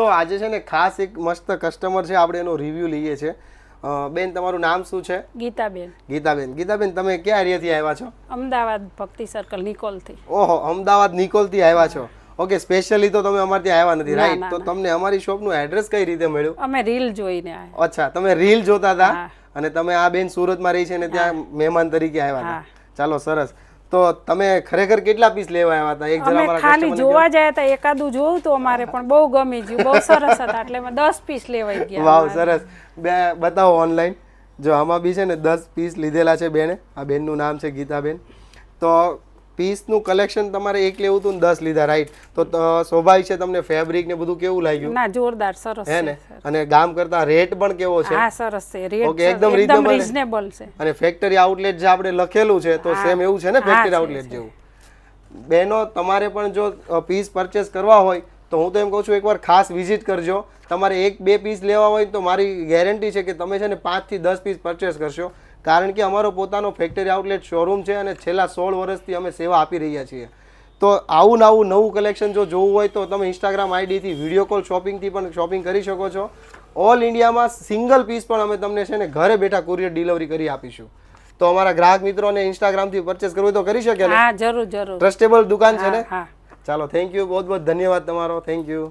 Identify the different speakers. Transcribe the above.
Speaker 1: તો આજે છે ને ખાસ એક મસ્ત કસ્ટમર છે આપણે એનો રિવ્યુ લઈએ છે બેન તમારું નામ શું છે?
Speaker 2: ગીતાબેન.
Speaker 1: ગીતાબેન. ગીતાબેન તમે ક્યાં એરિયાથી આવ્યા છો?
Speaker 2: અમદાવાદ ભક્તિ સર્કલ નિકોલથી.
Speaker 1: ઓહો અમદાવાદ નિકોલથી આવ્યા છો. ઓકે સ્પેશિયલી તો તમે અમારે ત્યાં આવ્યા નથી રાઈટ તો તમને અમારી શોપનું એડ્રેસ કઈ રીતે મળ્યું?
Speaker 2: અમે રીલ જોઈને
Speaker 1: અચ્છા તમે રીલ જોતા હતા? અને તમે આ બેન સુરતમાં રહી છે ને ત્યાં મહેમાન તરીકે આવ્યા હતા. ચાલો સરસ. તો તમે ખરેખર કેટલા પીસ લેવા આવ્યા હતા? એક જરા અમારા
Speaker 2: ખાલી જોવા જાય હતા એકાદું જોવું તો અમારે પણ બહુ ગમી ગયું બહુ સરસ હતા એટલે મેં દસ પીસ લેવાઈ ગયા
Speaker 1: વાવ સરસ. બે બતાવો ઓનલાઈન જો આમાં બી છે ને દસ પીસ લીધેલા છે બેને. આ બેનનું નામ છે ગીતાબેન. તો પીસનું કલેક્શન તમારે એક લેવું હતું ને દસ લીધા રાઈટ તો સ્વાભાવિક છે તમને ફેબ્રિક ને બધું કેવું લાગ્યું?
Speaker 2: ના જોરદાર સરસ
Speaker 1: હે
Speaker 2: છે
Speaker 1: ને? અને ગામ કરતા રેટ પણ કેવો છે?
Speaker 2: હા સરસ છે રેટ
Speaker 1: ઓકે એકદમ.
Speaker 2: રીઝનેબલ છે.
Speaker 1: અને ફેક્ટરી આઉટલેટ જે આપણે લખેલું છે તો સેમ એવું છે ને ફેક્ટરી આઉટલેટ જેવું? બહેનો તમારે પણ જો પીસ પરચેસ કરવા હોય તો હું તો એમ કહું છું એકવાર ખાસ વિઝિટ કરજો. તમારે એક બે પીસ લેવા હોય તો મારી ગેરંટી છે કે તમે છે ને પાંચથી દસ પીસ પરચેસ કરશો. કારણ કે અમારો પોતાનો ફેક્ટરી આઉટલેટ શોરૂમ છે અને છેલ્લા સોળ વર્ષથી અમે સેવા આપી રહ્યા છીએ. તો આવું ને આવું નવું કલેક્શન જો જોવું હોય તો તમે ઇન્સ્ટાગ્રામ આઈડીથી વીડિયો કોલ શોપિંગથી પણ શોપિંગ કરી શકો છો. ઓલ ઇન્ડિયામાં સિંગલ પીસ પણ અમે તમને છે ને ઘરે બેઠા કુરિયર ડિલિવરી કરી આપીશું. તો અમારા ગ્રાહક મિત્રોને ઇન્સ્ટાગ્રામથી પરચેસ કરવું તો કરી શકે ને?
Speaker 2: હા જરૂર જરૂર.
Speaker 1: ટ્રસ્ટેબલ દુકાન છે ને? ચાલો થેન્ક યુ બહુ બહુ ધન્યવાદ તમારો. Thank you